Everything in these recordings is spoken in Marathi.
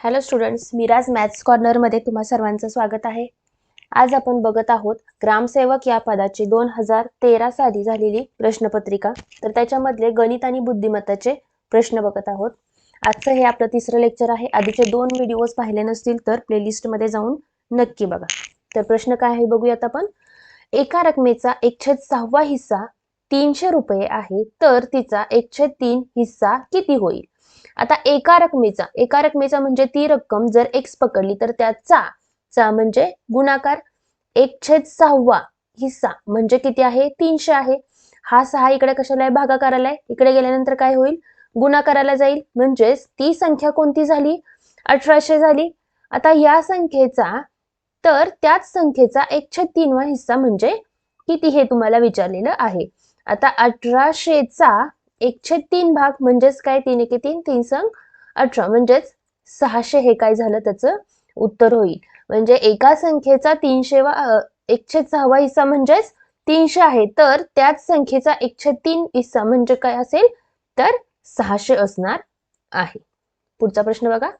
हॅलो स्टुडंट्स मिराज मॅथ्स कॉर्नरमध्ये तुम्हा सर्वांचं स्वागत आहे. आज आपण बघत आहोत ग्रामसेवक या पदाची दोन हजार तेरा साली झालेली प्रश्नपत्रिका. तर त्याच्यामधले गणित आणि बुद्धिमत्ताचे प्रश्न बघत आहोत. आजचं हे आपलं तिसरं लेक्चर आहे. आधीचे दोन व्हिडिओज पाहिले नसतील तर प्लेलिस्टमध्ये जाऊन नक्की बघा. तर प्रश्न काय आहे बघूयात आपण. एका रकमेचा एकछेद सहावा हिस्सा तीनशे रुपये आहे तर तिचा एकशे तीन हिस्सा किती होईल? आता एका रकमेचा एका रकमेचा म्हणजे ती रक्कम जर एक्स पकडली तर त्याचा चा म्हणजे गुणाकार एक छेद सहावा हिस्सा म्हणजे किती आहे? तीनशे आहे. हा सहा इकडे कशाला आहे? भागाकाराला आहे. इकडे गेल्यानंतर काय होईल? गुणाकाराला जाईल. म्हणजेच ती संख्या कोणती झाली? अठराशे झाली. आता या संख्येचा तर त्याच संख्येचा एक छेद तीनवा हिस्सा म्हणजे किती हे तुम्हाला विचारलेलं आहे. आता अठराशेचा एकशे तीन भाग म्हणजेच काय? तीन एके तीन तीन संग अठरा. म्हणजेच सहाशे हे काय झालं? त्याचं उत्तर होईल. म्हणजे एका संख्येचा तीनशे वा एकशे सहावा हिस्सा म्हणजेच तीनशे आहे. तर त्याच संख्येचा एकशे तीन हिस्सा म्हणजे काय असेल? तर सहाशे असणार आहे. पुढचा प्रश्न बघा.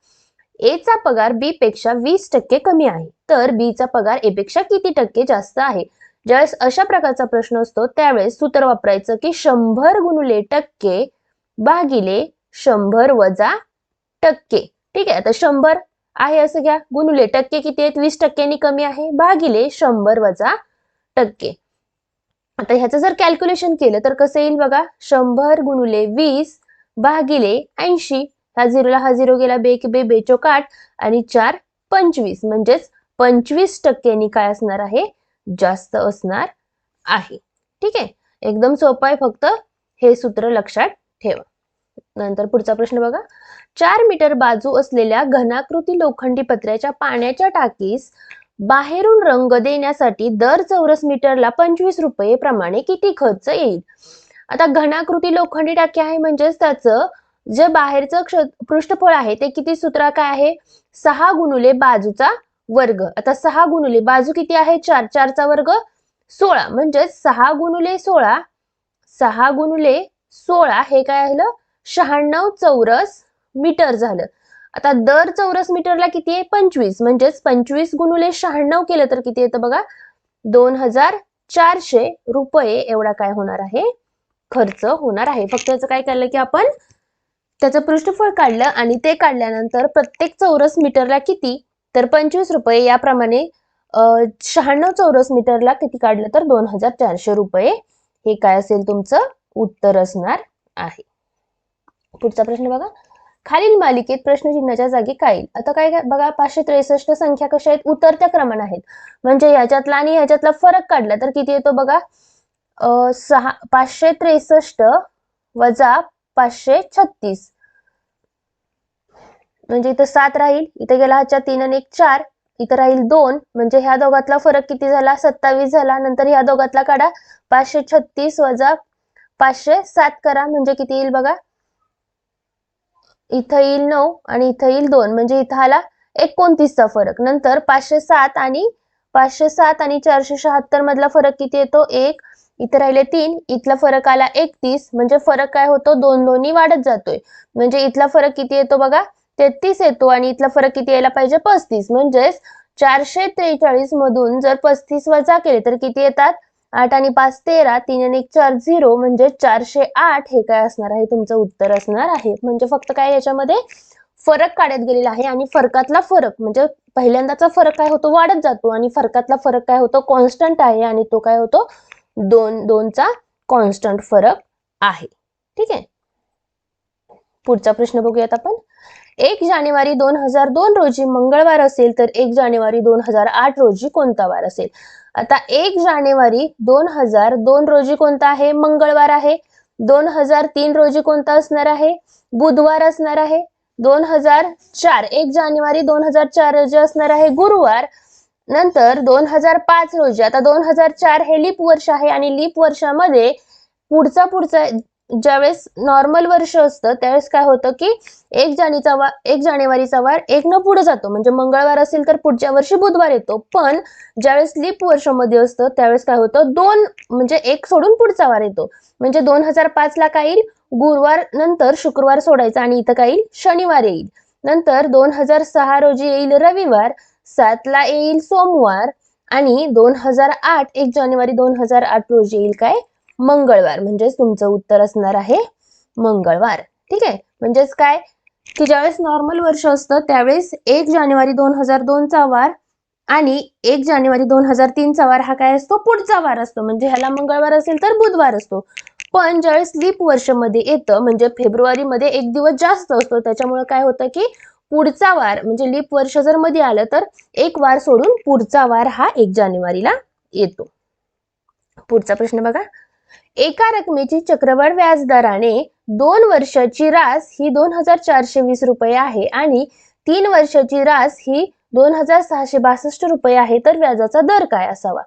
ए चा पगार बी पेक्षा वीस टक्के कमी आहे. तर बी चा पगार ए पेक्षा किती टक्के जास्त आहे? ज्यावेळेस अशा प्रकारचा प्रश्न असतो त्यावेळेस सूत्र वापरायचं की शंभर गुणुले टक्के भागिले शंभर वजा टक्के. ठीक आहे आता शंभर आहे असं घ्या. गुणुले टक्के किती आहेत? वीस टक्क्यांनी कमी आहे. भागिले शंभर वजा टक्के. आता ह्याचं जर कॅल्क्युलेशन केलं तर कसं येईल बघा? शंभर गुणुले वीस भागिले ऐंशी. हा झिरोला हा झिरो गेला बे बे बेचोकाठ. आणि चार पंचवीस. म्हणजेच पंचवीस टक्क्यांनी काय असणार आहे? जास्त असणार आहे. ठीक? आहे एकदम सोपं आहे फक्त हे सूत्र लक्षात ठेवा. नंतर पुढचा प्रश्न बघा. चार मीटर बाजू असलेल्या घनाकृती लोखंडी पत्र्याच्या पाण्याच्या टाकीस बाहेरून रंग देण्यासाठी दर चौरस मीटरला पंचवीस रुपये प्रमाणे किती खर्च येईल? आता घनाकृती लोखंडी टाकी आहे म्हणजेच त्याचं जे बाहेरचं क्ष पृष्ठफळ आहे ते किती सूत्र काय आहे? सहा गुणुले बाजूचा वर्ग. आता सहा गुणुले बाजू किती आहे? चार. चारचा वर्ग सोळा. म्हणजेच सहा गुणुले सोळा सहा गुणुले सोळा हे काय आलं? शहाण्णव चौरस मीटर झालं. आता दर चौरस मीटरला किती आहे? पंचवीस. म्हणजेच पंचवीस गुणुले शहाण्णव केलं तर किती येतं बघा? दोन हजार चारशे रुपये एवढा काय होणार आहे? खर्च होणार आहे. फक्त याचं काय केलं की आपण त्याचं पृष्ठफळ काढलं आणि ते काढल्यानंतर प्रत्येक चौरस मीटरला किती? तर पंचवीस रुपये याप्रमाणे शहाण्णव चौरस मीटरला किती काढलं तर दोन हजार चारशे रुपये. हे काय असेल तुमचं? उत्तर असणार आहे. पुढचा प्रश्न बघा. खालील मालिकेत प्रश्नचिन्हाच्या जागी काय येईल? आता काय बघा पाचशे त्रेसष्ट संख्या कशा आहेत? उतरत्या क्रमाने आहेत. म्हणजे ह्याच्यातला आणि ह्याच्यातला फरक काढला तर किती येतो बघा? सहा पाचशे त्रेसष्ट वजा पाचशे छत्तीस. म्हणजे इथं सात राहील इथं गेला ह्याच्या तीन आणि एक चार इथं राहील दोन म्हणजे ह्या दोघातला फरक किती झाला? सत्तावीस झाला. नंतर ह्या दोघातला काढा पाचशे छत्तीस वजा पाचशे सात करा. म्हणजे किती येईल बघा? इथं येईल नऊ आणि इथं येईल दोन. म्हणजे इथं आला एकोणतीसचा फरक. नंतर पाचशे सात आणि पाचशे सात आणि चारशे शहात्तर मधला फरक किती येतो? एक. इथं राहिले तीन. इथला फरक आला एकतीस. म्हणजे फरक काय होतो? दोन दोन्ही वाढत जातोय. म्हणजे इथला फरक किती येतो बघा? तेहतीस येतो आणि इथला फरक किती यायला पाहिजे? पस्तीस. म्हणजेच चारशे त्रेचाळीस मधून जर पस्तीस वजा केले तर किती येतात? आठ आणि पाच तेरा तीन आणि एक चार झिरो. म्हणजे चारशे आठ हे काय असणार आहे? तुमचं उत्तर असणार आहे. म्हणजे फक्त काय याच्यामध्ये? फरक काढत गेलेला आहे आणि फरकातला फरक म्हणजे पहिल्यांदाचा फरक काय होतो? वाढत जातो आणि फरकातला फरक काय होतो? कॉन्स्टंट आहे आणि तो काय होतो? दोन दोनचा कॉन्स्टंट फरक आहे. ठीक आहे? पुढचा प्रश्न बघूयात आपण. एक जानेवारी दोन हजार दोन रोजी मंगळवार असेल तर एक जानेवारी दोन हजार आठ रोजी कोणता वार असेल? आता एक जानेवारी दोन हजार दोन रोजी कोणता आहे? मंगळवार आहे. दोन हजार तीन रोजी कोणता असणार आहे? बुधवार असणार आहे. दोन हजार चार एक जानेवारी दोन हजार चार रोजी असणार आहे गुरुवार. नंतर दोन हजार पाच रोजी आता दोन हजार चार हे लीप वर्ष आहे आणि लीप वर्षामध्ये पुढचा पुढचा ज्यावेळेस नॉर्मल वर्ष असतं त्यावेळेस काय होतं की एक जानेचा वार एक जानेवारीचा वार एक न पुढे जातो. म्हणजे मंगळवार असेल तर पुढच्या वर्षी बुधवार येतो. पण ज्यावेळेस लीप वर्षामध्ये असतं त्यावेळेस काय होतं दोन म्हणजे एक सोडून पुढचा वार येतो. म्हणजे दोन हजार पाच ला काय येईल? गुरुवार नंतर शुक्रवार सोडायचा आणि इथं काय येईल? शनिवार येईल. नंतर दोन हजार सहा रोजी येईल रविवार सातला येईल सोमवार आणि दोन हजार आठ एक जानेवारी दोन हजार आठ रोजी येईल काय? मंगळवार म्हणजेच तुमचं उत्तर असणार आहे मंगळवार. ठीक आहे? म्हणजेच काय? की ज्यावेळेस नॉर्मल वर्ष असतं त्यावेळेस एक जानेवारी दोन हजार दोनचा वार आणि एक जानेवारी दोन हजार तीनचा वार हा काय असतो? पुढचा वार असतो. म्हणजे ह्याला मंगळवार असेल तर बुधवार असतो. पण ज्यावेळेस लीप वर्षमध्ये येतं म्हणजे फेब्रुवारीमध्ये एक दिवस जास्त असतो त्याच्यामुळे काय होतं की पुढचा वार म्हणजे लीप वर्ष जर मध्ये आलं तर एक वार सोडून पुढचा वार हा एक जानेवारीला येतो. पुढचा प्रश्न बघा. एका रकमेची चक्रवाढ व्याजदराने दोन वर्षाची रास ही दोन हजार चारशे वीस रुपये आहे आणि तीन वर्षाची रास ही दोन हजार सहाशे बासष्ट रुपये आहे तर व्याजाचा दर काय असावा?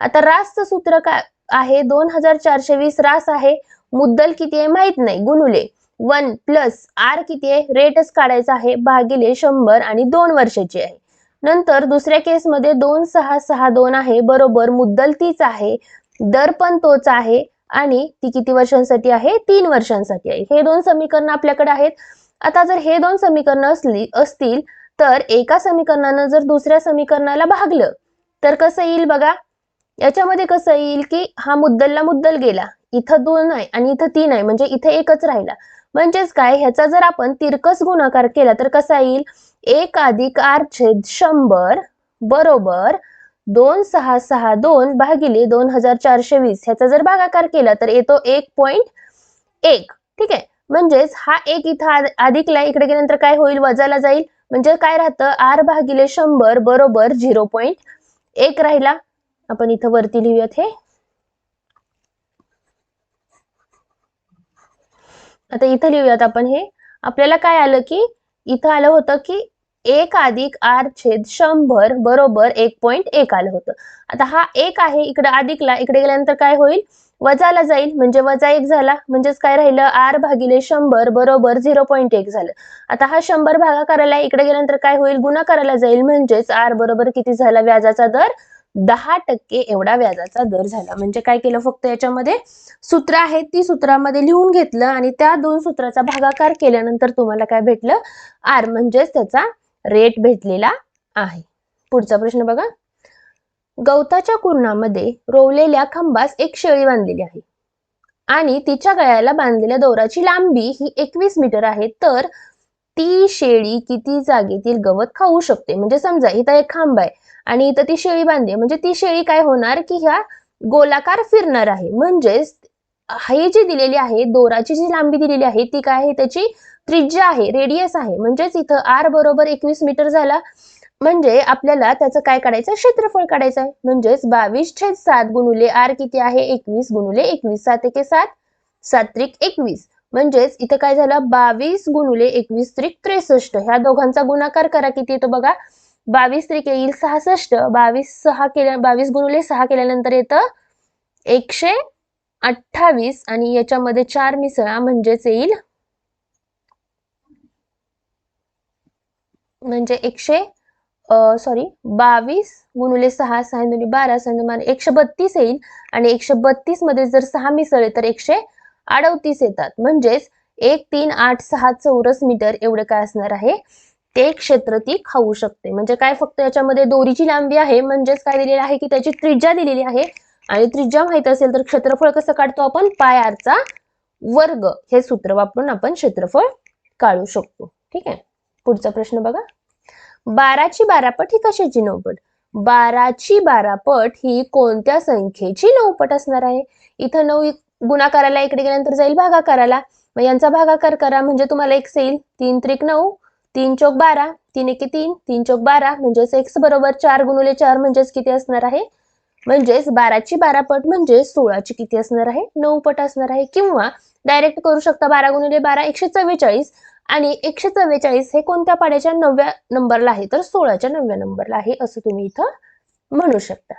आता रासचं सूत्र काय आहे? दोन हजार चारशे वीस रास आहे. मुद्दल किती आहे माहीत नाही. गुणुले. वन प्लस आर किती आहे? रेटच काढायचा आहे. भागिले शंभर आणि दोन वर्षाची आहे. नंतर दुसऱ्या केसमध्ये दोन सहा सहा दोन आहे. बरोबर मुद्दल तीच आहे. दर पण तोच आहे आणि ती किती वर्षांसाठी आहे? तीन वर्षांसाठी आहे. हे दोन समीकरण आपल्याकडे आहेत. आता जर हे दोन समीकरण असली असतील तर एका समीकरणानं जर दुसऱ्या समीकरणाला भागलं तर कसं येईल बघा? याच्यामध्ये कसं येईल की हा मुद्दलला मुद्दल गेला. इथं दोन आहे आणि इथं तीन आहे. म्हणजे इथे एकच राहिला. म्हणजेच काय? ह्याचा जर आपण तिरकस गुणाकार केला तर कसा येईल? एक अधिक आर छेद शंभर बरोबर दोन सहा सहा दोन भागिले दोन हजार चारशे वीस. ह्याचा जर भागाकार केला तर येतो एक पॉइंट एक. ठीक आहे? म्हणजेच हा एक इथं अधिकला इकडे गेल्यानंतर काय होईल? वजाला जाईल. म्हणजे काय राहतं? आर भागिले शंभर बरोबर झिरो पॉइंट एक राहिला. आपण इथं वरती लिहूयात हे. आता इथं लिहूयात आपण हे. आपल्याला काय आलं की इथं आलं होतं की एक अधिक आर छेद शंभर बरोबर एक पॉइंट एक आलं होतं. आता हा एक आहे इकडे अधिकला इकडे गेल्यानंतर काय होईल? वजाला जाईल म्हणजे वजा एक झाला म्हणजेच काय राहिलं? आर भागिले शंभर बरोबर झिरो पॉईंट एक झालं. आता हा शंभर भागाकाराला इकडे गेल्यानंतर काय होईल? गुणाकाराला जाईल म्हणजेच आर बरोबर किती झाला? व्याजाचा दर दहा टक्के एवढा व्याजाचा दर झाला. म्हणजे काय केलं फक्त याच्यामध्ये? सूत्र आहेत ती सूत्रामध्ये लिहून घेतलं आणि त्या दोन सूत्राचा भागाकार केल्यानंतर तुम्हाला काय भेटलं? आर म्हणजेच त्याचा रेट भेटलेला आहे. पुढचा प्रश्न बघा. गवताच्या कुरणामध्ये रोवलेल्या खांबास एक शेळी बांधलेली आहे. आणि तिच्या गळ्याला बांधलेल्या दोराची लांबी ही एकवीस मीटर आहे. तर ती शेळी किती जागेतील गवत खाऊ शकते? म्हणजे समजा इथं एक खांब आहे आणि इथं ती शेळी बांधली म्हणजे ती शेळी काय होणार? की ह्या गोलाकार फिरणार आहे. म्हणजेच हे जी दिलेली आहे दोराची जी लांबी दिलेली आहे ती काय आहे? त्याची त्रिज्या आहे रेडियस आहे. म्हणजेच इथं आर बरोबर एकवीस मीटर झाला. म्हणजे आपल्याला त्याचं काय काढायचं? क्षेत्रफळ काढायचं आहे. म्हणजेच बावीस छेद सात गुणुले आर किती आहे? एकवीस गुणुले एकवीस. सात एके सात. सात त्रिक एकवीस. म्हणजेच इथं काय झालं? बावीस गुणुले एकवीस त्रिक त्रेसष्ट. ह्या दोघांचा गुणाकार करा. किती येतो बघा? बावीस त्रिक येईल सहासष्ट. बावीस सहा केल्या बावीस गुणुले सहा केल्यानंतर येतं एकशे अठ्ठावीस आणि याच्यामध्ये चार मिसळा म्हणजेच येईल म्हणजे एकशे सॉरी बावीस गुणुले सहा सहा दुनी बारा सहा एकशे बत्तीस येईल. आणि एकशे बत्तीसमध्ये जर सहा मिसळले तर एकशे अडतीस येतात. म्हणजेच एक तीन आठ सहा चौरस मीटर एवढे काय असणार आहे? ते क्षेत्र ती खाऊ शकते. म्हणजे काय फक्त याच्यामध्ये दोरीची लांबी आहे? म्हणजेच काय दिलेली आहे की त्याची त्रिज्या दिलेली आहे? आणि त्रिज्या माहीत असेल तर क्षेत्रफळ कसं काढतो आपण? पाय आरचा वर्ग. हे सूत्र वापरून आपण क्षेत्रफळ काढू शकतो. ठीक आहे? पुढचा प्रश्न बघा. बाराची बारापट ही कशाची नऊपट? बाराची बारापट ही कोणत्या संख्येची नऊपट असणार आहे? इथं नऊ गुणाकाराला इकडे गेल्यानंतर जाईल भागाकाराला. मग यांचा भागाकार करा. म्हणजे तुम्हाला एक्स येईल. तीन त्रिक नऊ तीन चौक बारा तीन एके तीन तीन चौक बारा. म्हणजेच एक्स बरोबर चार गुणुले चार म्हणजेच किती असणार आहे? म्हणजेच बाराची बारा पट म्हणजे सोळाची किती असणार आहे? नऊ पट असणार आहे. किंवा डायरेक्ट करू शकता बारा गुणिले बारा एकशे चव्वेचाळीस. आणि एकशे चव्वेचाळीस हे कोणत्या पाड्याच्या नवव्या नंबरला आहे? तर सोळाच्या नवव्या नंबरला आहे असं तुम्ही इथं म्हणू शकता.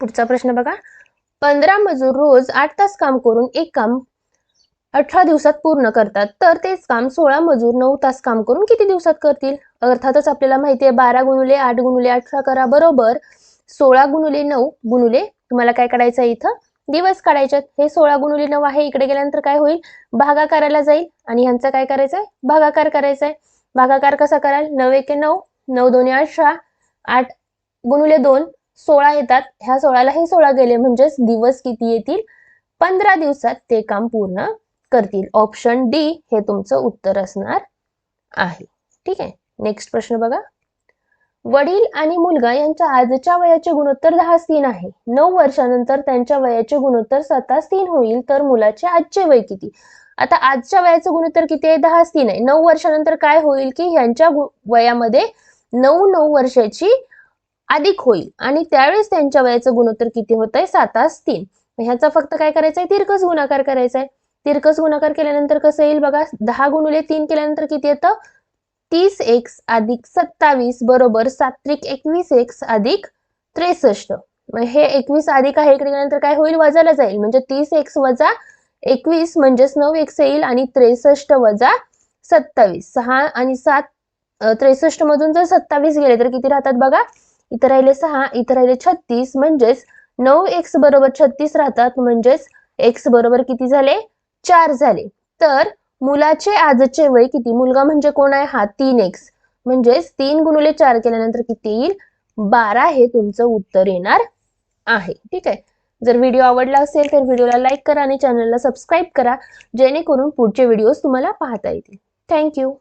पुढचा प्रश्न बघा. पंधरा मजूर रोज आठ तास काम करून एक काम अठरा दिवसात पूर्ण करतात. तर तेच काम सोळा मजूर नऊ तास काम करून किती दिवसात करतील? अर्थातच आपल्याला माहिती आहे बारा गुणुले आठ गुणुले अठरा करा बरोबर. सोळा गुणुले नऊ गुणुले तुम्हाला काय काढायचं इथं? दिवस काढायच्यात हे सोळा गुणुले नऊ आहे. इकडे गेल्यानंतर काय होईल? भागाकाराला जाईल. आणि ह्यांचा काय करायचं आहे भागाकार करायचा आहे भागाकार कसा कराल? नऊ एके नऊ नऊ दोन्ही अठरा आठ गुणुले दोन सोळा येतात. ह्या सोळाला हे सोळा गेले म्हणजेच दिवस किती येतील? पंधरा दिवसात ते काम पूर्ण करतील. ऑप्शन डी हे तुमचं उत्तर असणार आहे. ठीक आहे? नेक्स्ट प्रश्न बघा. वडील आणि मुलगा यांच्या आजच्या वयाचे गुणोत्तर दहा तीन आहे. नऊ वर्षानंतर त्यांच्या वयाचे गुणोत्तर स्वतःच तीन होईल तर मुलाचे आजचे वय किती? आता आजच्या वयाचं गुणोत्तर किती आहे? दहा तीन आहे. नऊ वर्षानंतर काय होईल की ह्यांच्या वयामध्ये नऊ नऊ वर्षाची अधिक होईल आणि त्यावेळेस त्यांच्या वयाचं गुणोत्तर किती होत आहे? सातास तीन ह्याचा फक्त काय करायचा आहे? तिरकस गुणाकार करायचा आहे. तिरकस गुणाकार केल्यानंतर कसं येईल बघा? दहा गुणुले तीन केल्यानंतर किती येतं? तीस एक्स अधिक सत्तावीस बरोबर सात्विक एकवीस एक्स अधिक त्रेसष्ट. मग हे एकवीस अधिक आहे इकडे गेल्यानंतर काय होईल? वजाला जाईल. म्हणजे तीस एक्स वजा एकवीस म्हणजेच नऊ एक्स येईल आणि त्रेसष्ट वजा सत्तावीस. सहा आणि सात त्रेसष्ट मधून जर सत्तावीस गेले तर किती राहतात बघा? इथं राहिले सहा इथं राहिले छत्तीस म्हणजेच नऊ एक्स बरोबर छत्तीस राहतात म्हणजेच एक्स बरोबर किती झाले? चार झाले. तर मुलाचे आजचे वय किती? मुलगा म्हणजे कोण आहे? हा तीन एक्स म्हणजेच तीन गुणुले चार केल्यानंतर किती येईल? बारा हे तुमचं उत्तर येणार आहे. ठीक आहे? जर व्हिडिओ आवडला असेल तर व्हिडिओला लाईक करा आणि चॅनलला सबस्क्राईब करा जेणेकरून पुढचे व्हिडिओज तुम्हाला पाहता येतील. थँक्यू